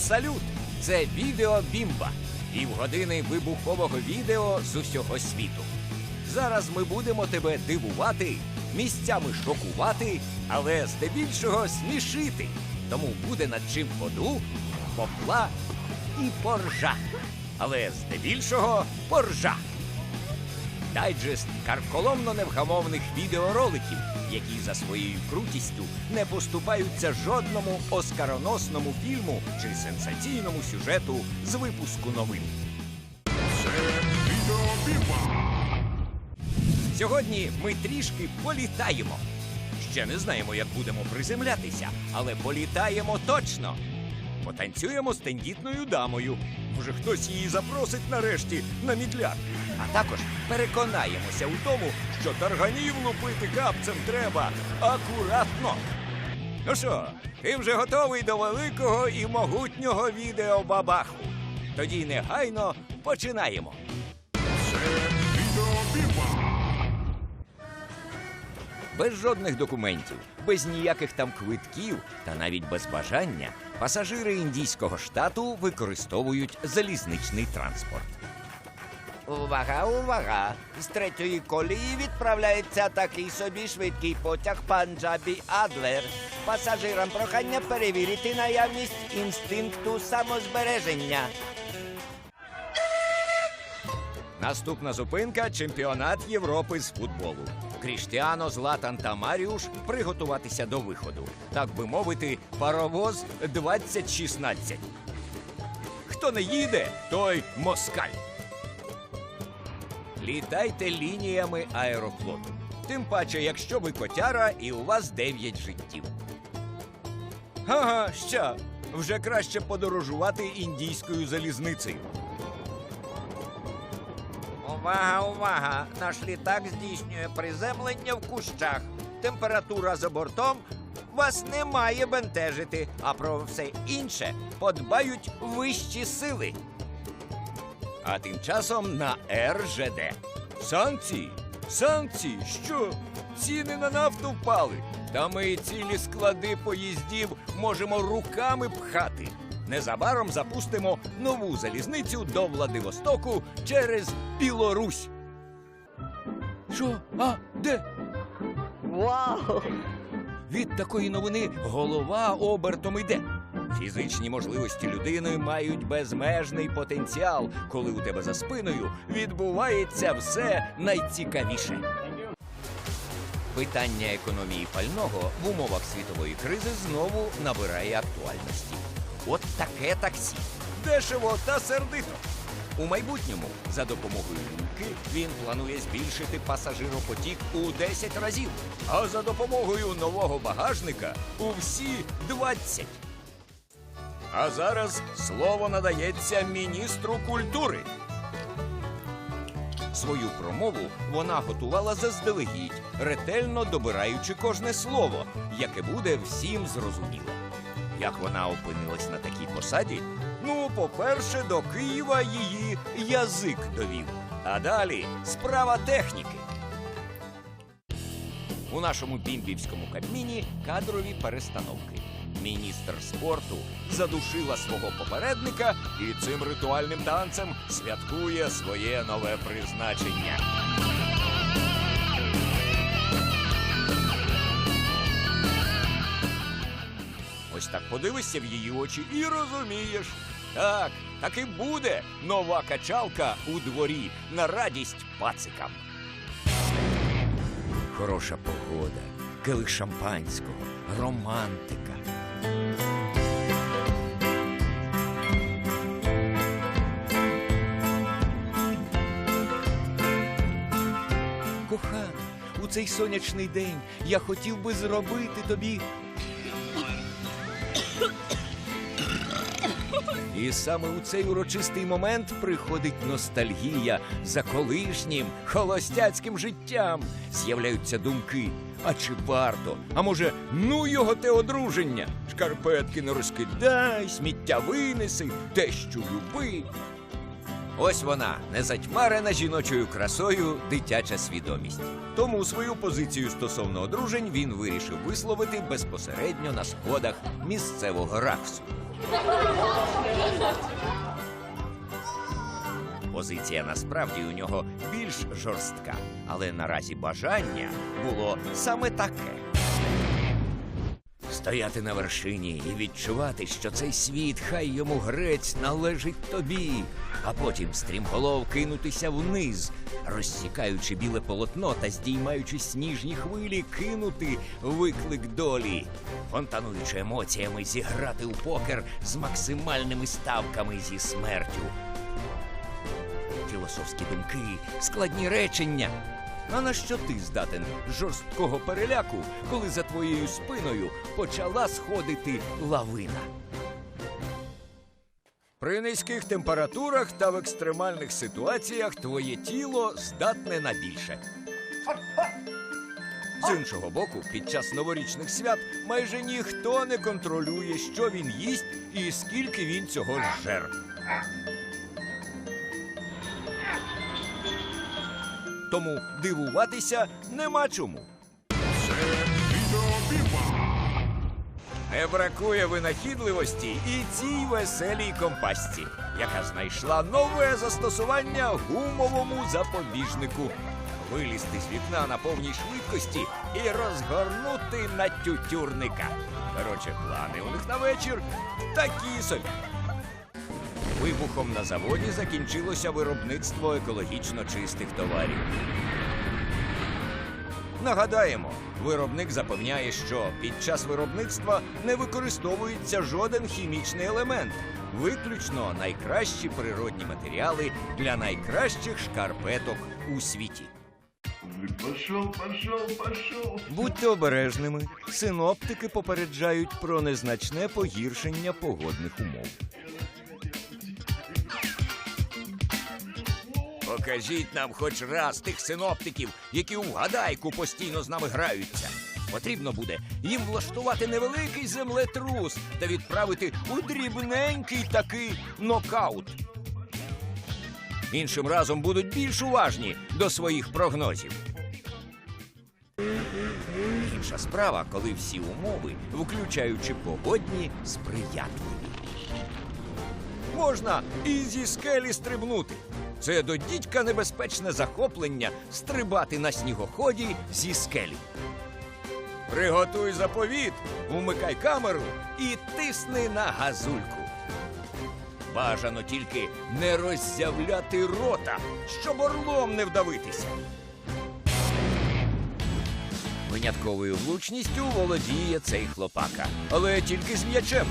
салют! Це відео Бімба. Півгодини вибухового відео з усього світу. Зараз ми будемо тебе дивувати, місцями шокувати, але здебільшого смішити. Тому буде над чим ходу, попла і поржа. Але здебільшого поржа. Дайджест карколомно невгамовних відеороликів, які за своєю крутістю не поступаються жодному оскароносному фільму чи сенсаційному сюжету з випуску новин. Сьогодні ми трішки політаємо. Ще не знаємо, як будемо приземлятися, але політаємо точно. Потанцюємо з тендітною дамою. Може, хтось її запросить нарешті на мідляк. А також переконаємося у тому, що тарганів лупити капцем треба акуратно. Ну що, ти вже готовий до великого і могутнього відео бабаху? Тоді негайно починаємо. Без жодних документів, без ніяких там квитків та навіть без бажання пасажири індійського штату використовують залізничний транспорт. Увага, увага! З третьої колії відправляється такий собі швидкий потяг Панджабі Адлер. Пасажирам прохання перевірити наявність інстинкту самозбереження. Наступна зупинка чемпіонат Європи з футболу. Кріштіано, Златан та Маріуш приготуватися до виходу. Так би мовити, паровоз 2016. Хто не їде, той москаль. Літайте лініями аерофлоту. Тим паче, якщо ви котяра і у вас 9 життів. Ага, що? Вже краще подорожувати індійською залізницею. Увага, увага! Наш літак здійснює приземлення в кущах. Температура за бортом вас не має бентежити, а про все інше подбають вищі сили. А тим часом на РЖД. Санкції? Санкції? Що? Ціни на нафту впали. Та ми цілі склади поїздів можемо руками пхати. Незабаром запустимо нову залізницю до Владивостоку через Білорусь. Що? А? Де? Вау! Від такої новини голова обертом іде. Фізичні можливості людини мають безмежний потенціал, коли у тебе за спиною відбувається все найцікавіше. Питання економії пального в умовах світової кризи знову набирає актуальності. От таке таксі. Дешево та сердито. У майбутньому за допомогою люльки він планує збільшити пасажиропотік у 10 разів, а за допомогою нового багажника у всі 20. А зараз слово надається міністру культури. Свою промову вона готувала заздалегідь, ретельно добираючи кожне слово, яке буде всім зрозуміло. Як вона опинилась на такій посаді? Ну, по-перше, до Києва її язик довів. А далі справа техніки. У нашому бімбівському кабміні кадрові перестановки. Міністр спорту задушила свого попередника і цим ритуальним танцем святкує своє нове призначення. Ось так подивишся в її очі і розумієш. Так, так і буде нова качалка у дворі на радість пацикам. Хороша погода, келих шампанського, романтика. Кохана, у цей сонячний день я хотів би зробити тобі. І саме у цей урочистий момент приходить ностальгія за колишнім холостяцьким життям. З'являються думки. А чи варто? А може, ну його те одруження? Шкарпетки не розкидай, сміття винеси, те, що люби. Ось вона, незатьмарена жіночою красою, дитяча свідомість. Тому свою позицію стосовно одружень він вирішив висловити безпосередньо на сходах місцевого раксу. Позиція насправді у нього більш жорстка, але наразі бажання було саме таке. Стояти на вершині і відчувати, що цей світ, хай йому грець, належить тобі, а потім стрімголов кинутися вниз, розсікаючи біле полотно та здіймаючи сніжні хвилі, кинути виклик долі, фонтануючи емоціями, зіграти у покер з максимальними ставками зі смертю. Філософські думки, складні речення. А на що ти здатен жорсткого переляку, коли за твоєю спиною почала сходити лавина? При низьких температурах та в екстремальних ситуаціях твоє тіло здатне на більше. З іншого боку, під час новорічних свят майже ніхто не контролює, що він їсть і скільки він цього жер. Тому дивуватися нема чому. Не бракує винахідливості і цій веселій компасті, яка знайшла нове застосування гумовому запобіжнику. Вилізти з вікна на повній швидкості і розгорнути на тютюрника. Коротше, плани у них на вечір такі собі. Вибухом на заводі закінчилося виробництво екологічно чистих товарів. Нагадаємо, виробник запевняє, що під час виробництва не використовується жоден хімічний елемент, виключно найкращі природні матеріали для найкращих шкарпеток у світі. Пошел, пошел, пошел. Будьте обережними. Синоптики попереджають про незначне погіршення погодних умов. Покажіть нам хоч раз тих синоптиків, які у гадайку постійно з нами граються. Потрібно буде їм влаштувати невеликий землетрус та відправити у дрібненький такий нокаут. Іншим разом будуть більш уважні до своїх прогнозів. Інша справа, коли всі умови, включаючи погодні, сприятливі. Можна і зі скелі стрибнути. Це до дідька небезпечне захоплення стрибати на снігоході зі скелі. Приготуй заповіт, умикай камеру і тисни на газульку. Бажано тільки не роззявляти рота, щоб орлом не вдавитися. Винятковою влучністю володіє цей хлопака, але тільки з м'ячем.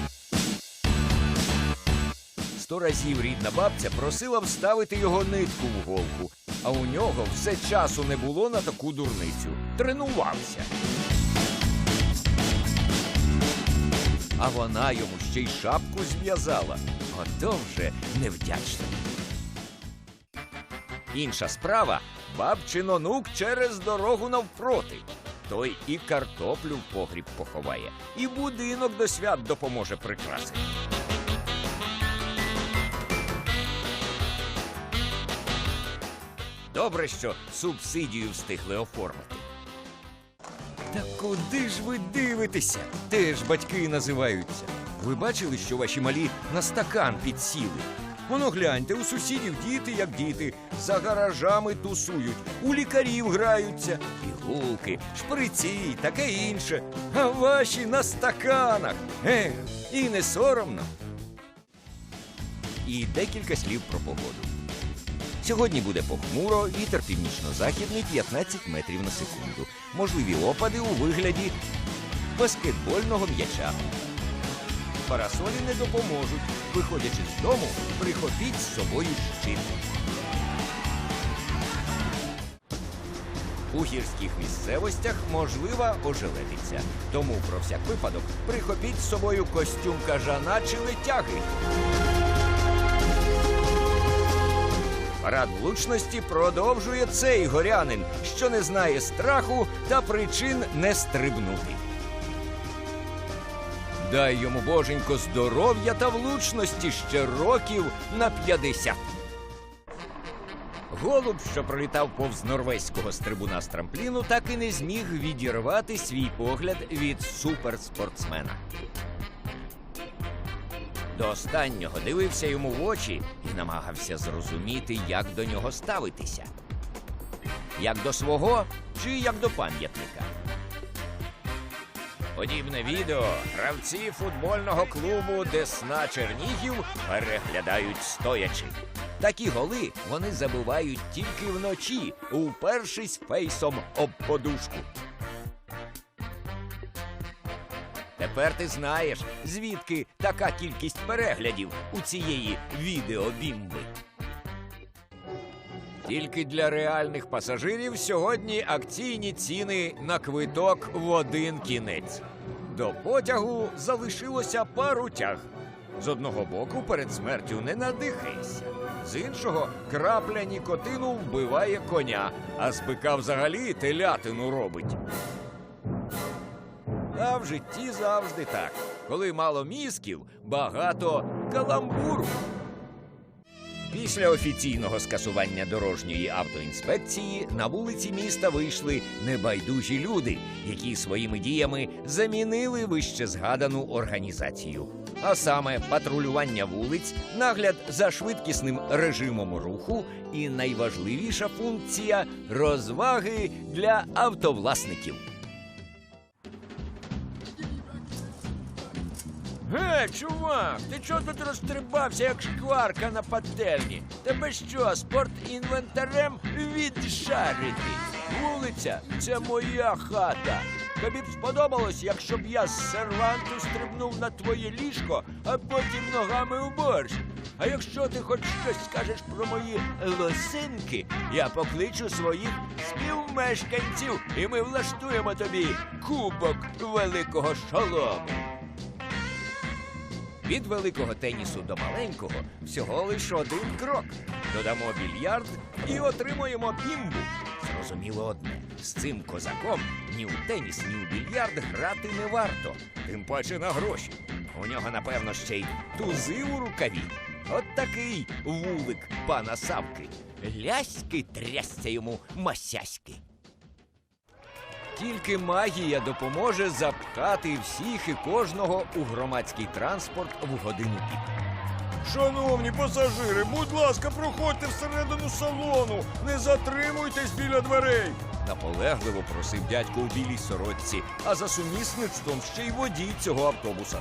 Сто разів рідна бабця просила вставити його нитку в голку, а у нього все часу не було на таку дурницю. Тренувався. А вона йому ще й шапку зв'язала. Ото вже невдячно. Інша справа бабчин онук через дорогу навпроти. Той і картоплю в погріб поховає, і будинок до свят допоможе прикрасити. Добре, що субсидію встигли оформити. Та куди ж ви дивитеся? Теж батьки називаються. Ви бачили, що ваші малі на стакан підсіли? Воно гляньте, у сусідів діти, як діти, за гаражами тусують, у лікарів граються, пігулки, шприці, таке інше. А ваші на стаканах. Ех, і не соромно. І декілька слів про погоду. Сьогодні буде похмуро, вітер північно-західний 15 метрів на секунду. Можливі опади у вигляді баскетбольного м'яча. Парасолі не допоможуть. Виходячи з дому, прихопіть з собою щит. У гірських місцевостях можлива ожеледиця. Тому про всяк випадок прихопіть з собою костюм кажана чи летяги. Парад влучності продовжує цей горянин, що не знає страху та причин не стрибнути. Дай йому боженько здоров'я та влучності ще років на 50. Голуб, що пролітав повз норвезького стрибуна з трампліну, так і не зміг відірвати свій погляд від суперспортсмена. До останнього дивився йому в очі і намагався зрозуміти, як до нього ставитися. Як до свого чи як до пам'ятника. Подібне відео гравці футбольного клубу Десна Чернігів переглядають стоячи. Такі голи вони забивають тільки вночі, упершись фейсом об подушку. Тепер ти знаєш, звідки така кількість переглядів у цієї відеобімби. Тільки для реальних пасажирів сьогодні акційні ціни на квиток в один кінець. До потягу залишилося пару тяг. З одного боку перед смертю не надихаєшся, з іншого крапля нікотину вбиває коня, а з бика взагалі телятину робить. А в житті завжди так. Коли мало мізків, багато каламбуру. Після офіційного скасування дорожньої автоінспекції на вулиці міста вийшли небайдужі люди, які своїми діями замінили вище згадану організацію. А саме патрулювання вулиць, нагляд за швидкісним режимом руху і найважливіша функція розваги для автовласників. Ге, чувак, ти чого тут розстрибався, як шкварка на пательні? Тебе що, спортінвентарем відшарити? Вулиця це моя хата. Тобі б сподобалось, якщо б я з серванту стрибнув на твоє ліжко, а потім ногами у борщ. А якщо ти хоч щось скажеш про мої лосинки, я покличу своїх співмешканців, і ми влаштуємо тобі кубок великого шолому. Від великого тенісу до маленького всього лише один крок. Додамо більярд і отримуємо бімбу. Зрозуміло одне: з цим козаком ні у теніс, ні у більярд грати не варто. Тим паче на гроші. У нього, напевно, ще й тузи у рукаві. От такий вулик пана Савки. Ляськи трясся йому масяськи. Тільки магія допоможе запхати всіх і кожного у громадський транспорт в годину пік. Шановні пасажири, будь ласка, проходьте всередину салону, не затримуйтесь біля дверей. Наполегливо просив дядько у білій сорочці, а за сумісництвом ще й водій цього автобуса.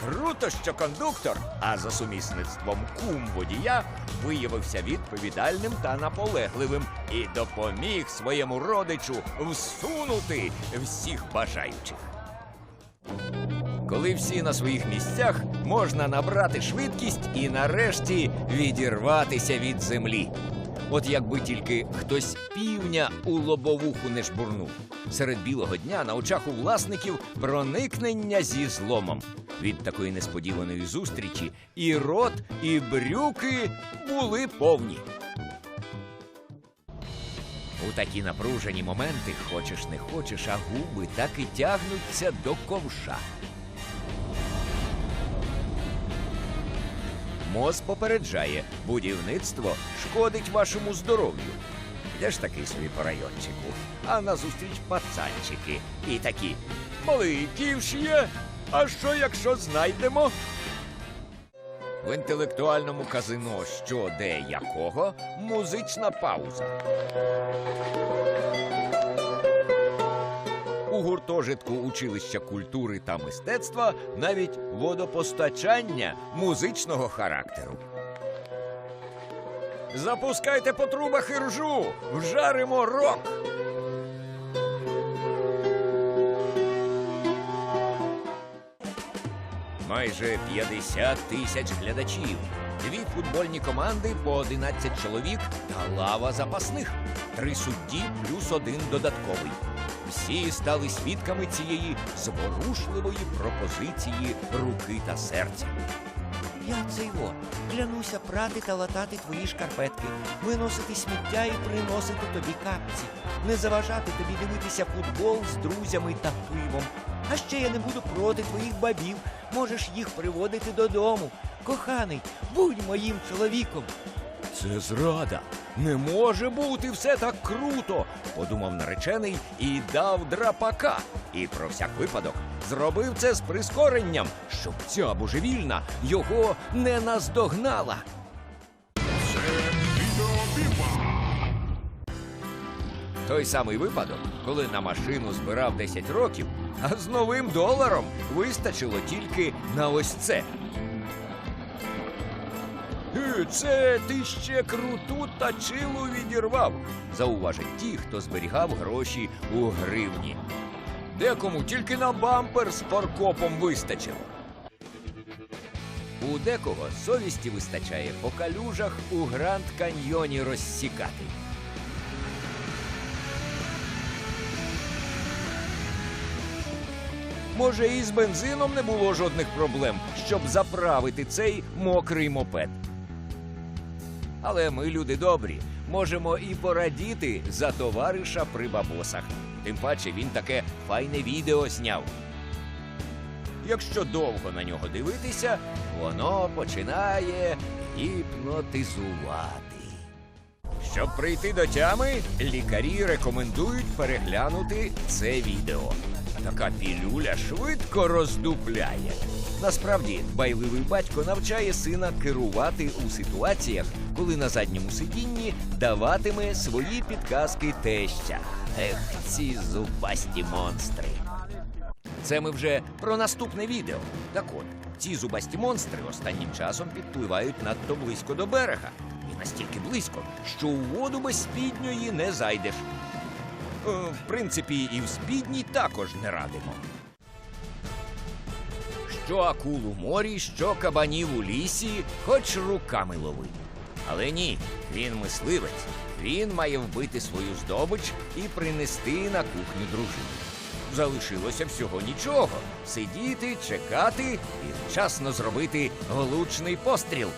Круто, що кондуктор, а за сумісництвом кум водія виявився відповідальним та наполегливим і допоміг своєму родичу всунути всіх бажаючих. Коли всі на своїх місцях, можна набрати швидкість і нарешті відірватися від землі. От якби тільки хтось півня у лобовуху не жбурнув. Серед білого дня на очах у власників проникнення зі зломом. Від такої несподіваної зустрічі і рот, і брюки були повні. У такі напружені моменти, хочеш не хочеш, а губи так і тягнуться до ковша. МОЗ попереджає, будівництво шкодить вашому здоров'ю. Йдеш такий собі по райончику, а назустріч пацанчики. І такі малий є. А що, якщо знайдемо? В інтелектуальному казино що, де, якого музична пауза. Гуртожитку училища культури та мистецтва навіть водопостачання музичного характеру. Запускайте по трубах і ржу! Вжаримо рок! Майже 50 тисяч глядачів, дві футбольні команди по 11 чоловік та лава запасних, три судді плюс один додатковий. Всі стали свідками цієї зворушливої пропозиції руки та серця. Я цей во, клянуся прати та латати твої шкарпетки, виносити сміття і приносити тобі капці, не заважати тобі дивитися футбол з друзями та пивом. А ще я не буду проти твоїх бабів. Можеш їх приводити додому. Коханий, будь моїм чоловіком. Це зрада. Не може бути все так круто, подумав наречений і дав драпака. І про всяк випадок зробив це з прискоренням, щоб ця божевільна його не наздогнала. Той самий випадок, коли на машину збирав 10 років, а з новим доларом вистачило тільки на ось це. «Е, Це ти ще круту тачилу відірвав, зауважать ті, хто зберігав гроші у гривні. Декому тільки на бампер з паркопом вистачило. У декого совісті вистачає по калюжах у Гранд Каньйоні розсікати. Може, і з бензином не було жодних проблем, щоб заправити цей мокрий мопед. Але ми, люди добрі, можемо і порадіти за товариша при бабосах. Тим паче він таке файне відео зняв. Якщо довго на нього дивитися, воно починає гіпнотизувати. Щоб прийти до тями, лікарі рекомендують переглянути це відео. Така пілюля швидко роздупляє. Насправді, дбайливий батько навчає сина керувати у ситуаціях, коли на задньому сидінні даватиме свої підказки теща. Ех, ці зубасті монстри. Це ми вже про наступне відео. Так от, ці зубасті монстри останнім часом підпливають надто близько до берега. І настільки близько, що у воду без спідньої не зайдеш. Е, В принципі, і в спідній також не радимо. Що акул у морі, що кабанів у лісі, хоч руками лови. Але ні, він мисливець. Він має вбити свою здобич і принести на кухню дружину. Залишилося всього нічого сидіти, чекати і вчасно зробити влучний постріл.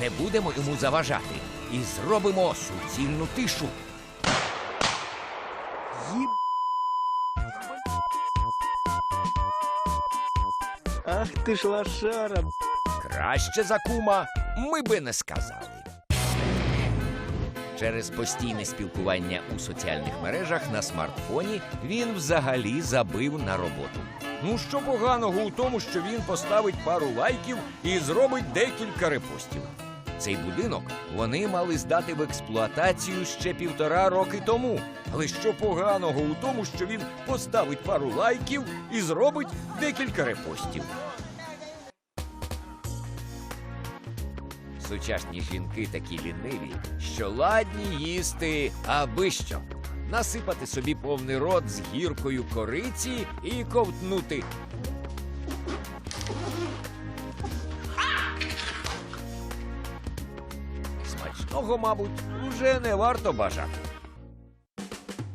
Не будемо йому заважати і зробимо суцільну тишу. Ах ти ж лошара. Краще за кума ми би не сказали. Через постійне спілкування у соціальних мережах на смартфоні він взагалі забив на роботу. Ну що поганого у тому, що він поставить пару лайків і зробить декілька репостів. Цей будинок вони мали здати в експлуатацію ще півтора роки тому. Але що поганого у тому, що він поставить пару лайків і зробить декілька репостів. Сучасні жінки такі ліниві, що ладні їсти аби що. Насипати собі повний рот з гіркою кориці і ковтнути. Смачного, мабуть, вже не варто бажати.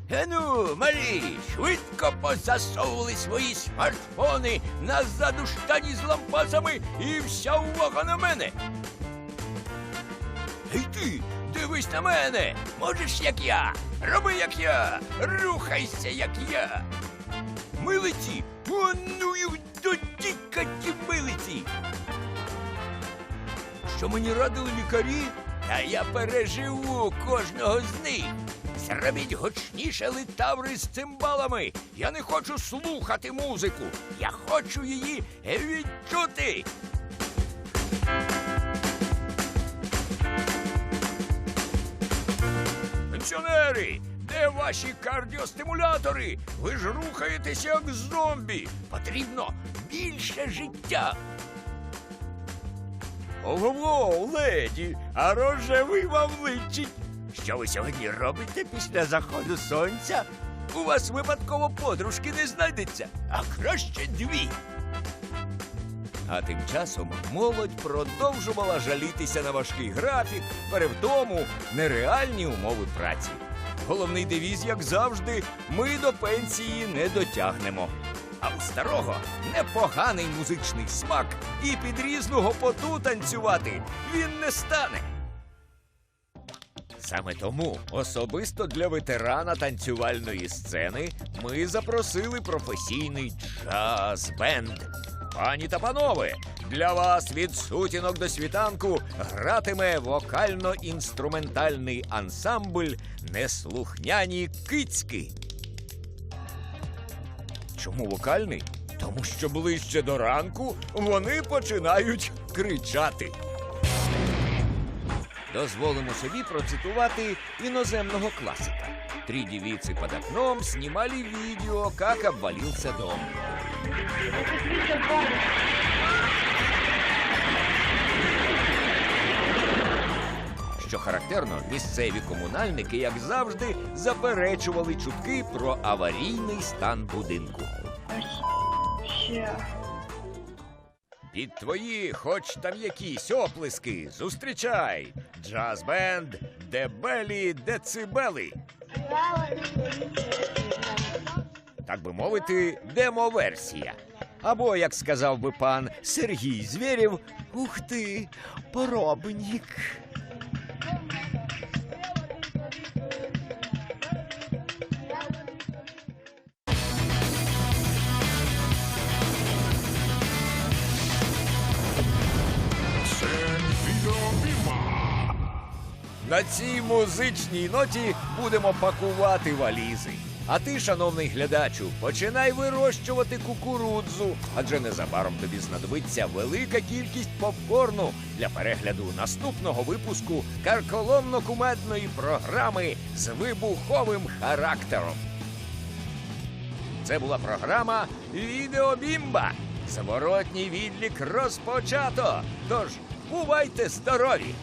Гену, малі, швидко позасовували свої смартфони назад у штані з лампасами і вся увага на мене. Ей ти, дивись на мене! Можеш як я! Роби як я! Рухайся, як я! Милиці! Ну їх до діка ті милиці! Що мені радили лікарі? Та я переживу кожного з них. Зробіть гучніше литаври з цимбалами. Я не хочу слухати музику. Я хочу її відчути. Пенсіонери, де ваші кардіостимулятори? Ви ж рухаєтеся як зомбі. Потрібно більше життя. Ого, леді, а рожевий вам личить. Що ви сьогодні робите після заходу сонця? У вас випадково подружки не знайдеться, а краще дві. А тим часом молодь продовжувала жалітися на важкий графік, перевтому, нереальні умови праці. Головний девіз, як завжди, ми до пенсії не дотягнемо. А у старого непоганий музичний смак і під різну гопоту танцювати він не стане. Саме тому особисто для ветерана танцювальної сцени ми запросили професійний джаз-бенд. Пані та панове, Для вас від сутінок до світанку гратиме вокально-інструментальний ансамбль Неслухняні кицьки. Чому вокальний? Тому що ближче до ранку вони починають кричати. Дозволимо собі процитувати іноземного класика. Три девицы под окном снимали видео, как обвалился дом. Що характерно, місцеві комунальники, як завжди, заперечували чутки про аварійний стан будинку. Під твої, хоч там якісь оплески, зустрічай! Джаз-бенд Дебелі Децибели. Так би мовити, демоверсія. Або, як сказав би пан Сергій Звєрєв, ух ти, поробнік. На цій музичній ноті будемо пакувати валізи. А ти, шановний глядачу, починай вирощувати кукурудзу, адже незабаром тобі знадобиться велика кількість попкорну для перегляду наступного випуску карколомно-кумедної програми з вибуховим характером. Це була програма Відеобімба. Зворотній відлік розпочато. Тож бувайте здорові!